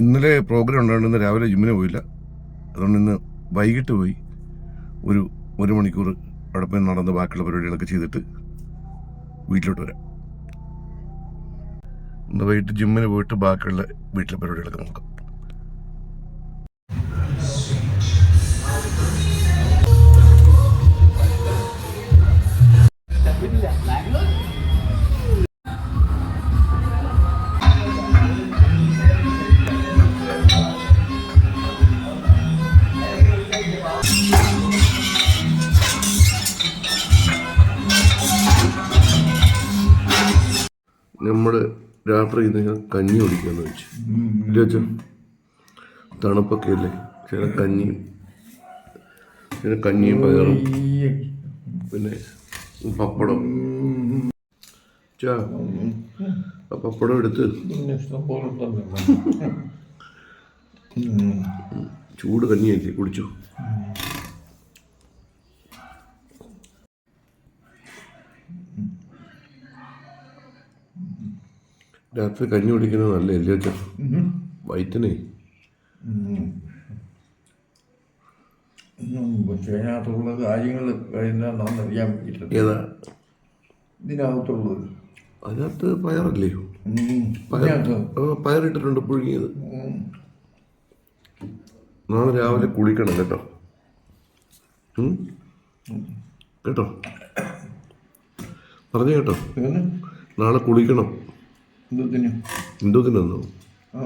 ഇന്നലെ പ്രോഗ്രാം ഉണ്ടായിരുന്നു. രാവിലെ ജിമ്മിന് പോയില്ല. അതുകൊണ്ട് ഇന്ന് വൈകിട്ട് പോയി ഒരു ഒരു മണിക്കൂർ അവിടെ പോയി നടന്ന് ബാക്കിയുള്ള പരിപാടികളൊക്കെ ചെയ്തിട്ട് വീട്ടിലോട്ട് വരാം. ഇന്ന് വൈകിട്ട് ജിമ്മിന് പോയിട്ട് ബാക്കിയുള്ള വീട്ടിലെ പരിപാടികളൊക്കെ നോക്കാം. നമ്മൾ രാത്രി ഞാൻ കഞ്ഞി കുടിക്കാന്ന് വെച്ചു. ഇല്ല തണുപ്പൊക്കെ അല്ലേ? ചില കഞ്ഞിയും ചില കഞ്ഞിയും പയറും. പിന്നെ പപ്പടം. ചാ പപ്പടം എടുത്ത്. ചൂട് കഞ്ഞിയല്ലേ കുടിച്ചു? രാത്രി കഞ്ഞി കുടിക്കുന്നത് നല്ലതല്ലേ അച്ഛാ വയറ്റിനെ. പക്ഷേ അതിനകത്തുള്ള കാര്യങ്ങൾ എന്താണെന്ന് അറിയാൻ പറ്റില്ല ഏതാ? ഇതിനകത്തുള്ളത്. അതിനകത്ത് പയറല്ലേ? പയറിട്ടിട്ടുണ്ട് പുഴുങ്ങിയത്. നാളെ രാവിലെ കുളിക്കണം കേട്ടോ. കേട്ടോ? പറഞ്ഞു കേട്ടോ. നാളെ കുളിക്കണം. ആ.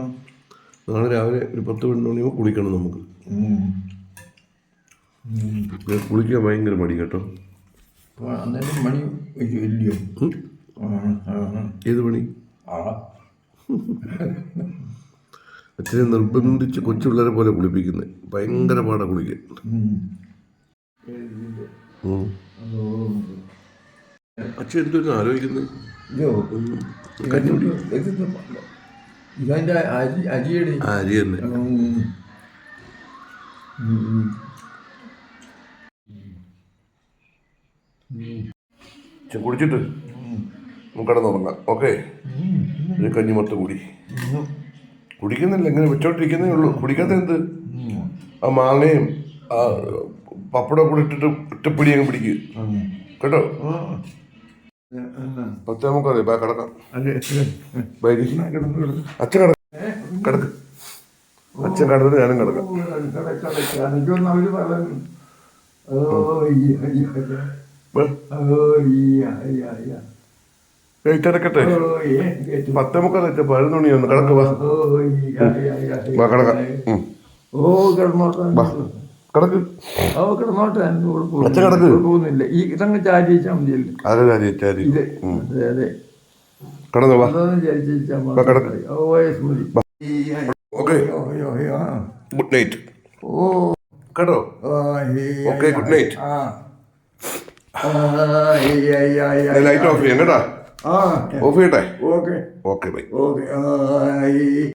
നാളെ രാവിലെ ഒരു പത്ത് പതിനൊന്ന് മണിയോ കുളിക്കണം നമുക്ക്. കുളിക്കാൻ ഭയങ്കര മടി കേട്ടോ. മണി ഇല്ലയോ. ഏത് പണി? ആ. അച്ഛനെ നിർബന്ധിച്ച് കൊച്ചു പിള്ളേരെ പോലെ കുളിപ്പിക്കുന്നത് ഭയങ്കര പാടാ കുളിക്കാൻ. അച്ഛൻ എന്തൊരു ആലോചിക്കുന്നത് അരി അരിയുടെ. അരി തന്നെ. കുടിച്ചിട്ട് നമുക്ക് കിടന്നുറങ്ങാം ഓക്കെ? ഒരു കഞ്ഞി മൊത്തം കൂടി. കുടിക്കുന്നില്ല ഇങ്ങനെ വെച്ചോണ്ടിരിക്കുന്നേ ഉള്ളൂ. കുടിക്കാത്ത എന്ത് ആ മാങ്ങയും ആ പപ്പടം കൂടി ഇട്ടിട്ട് ഒറ്റപ്പിടി അങ്ങ് പിടിക്കുക കേട്ടോ? പത്തേ മുക്കാതെ കിടക്കാം. അച്ഛൻ കിടക്ക. കിടക്ക്. അച്ഛൻ കിടന്നിട്ട് ഞാനും കിടക്കാം. ഈ പത്തേ മുക്കാതെ പതിനൊന്ന് മണി ഒന്ന്. വാ. കിടക്കാം. ഓ കിടന്നോട്ടെ. കിടക്ക്. ഓ കിടന്നോട്ടെ. കുഴപ്പമൊന്നുമില്ല ഈ ഇതങ്ങ് ചാരി വെച്ചാൽ മതിയല്ലോ ഇത് അതെ അതെ. കിടക്ക്. മതി. ഓ. അയ്യ. Okay. Good night. Light off ചെയ്യാം കേട്ടാ? ആ ഓഫ് ചെയ്യട്ടെ? ഓക്കെ. Okay bye. ഓക്കെ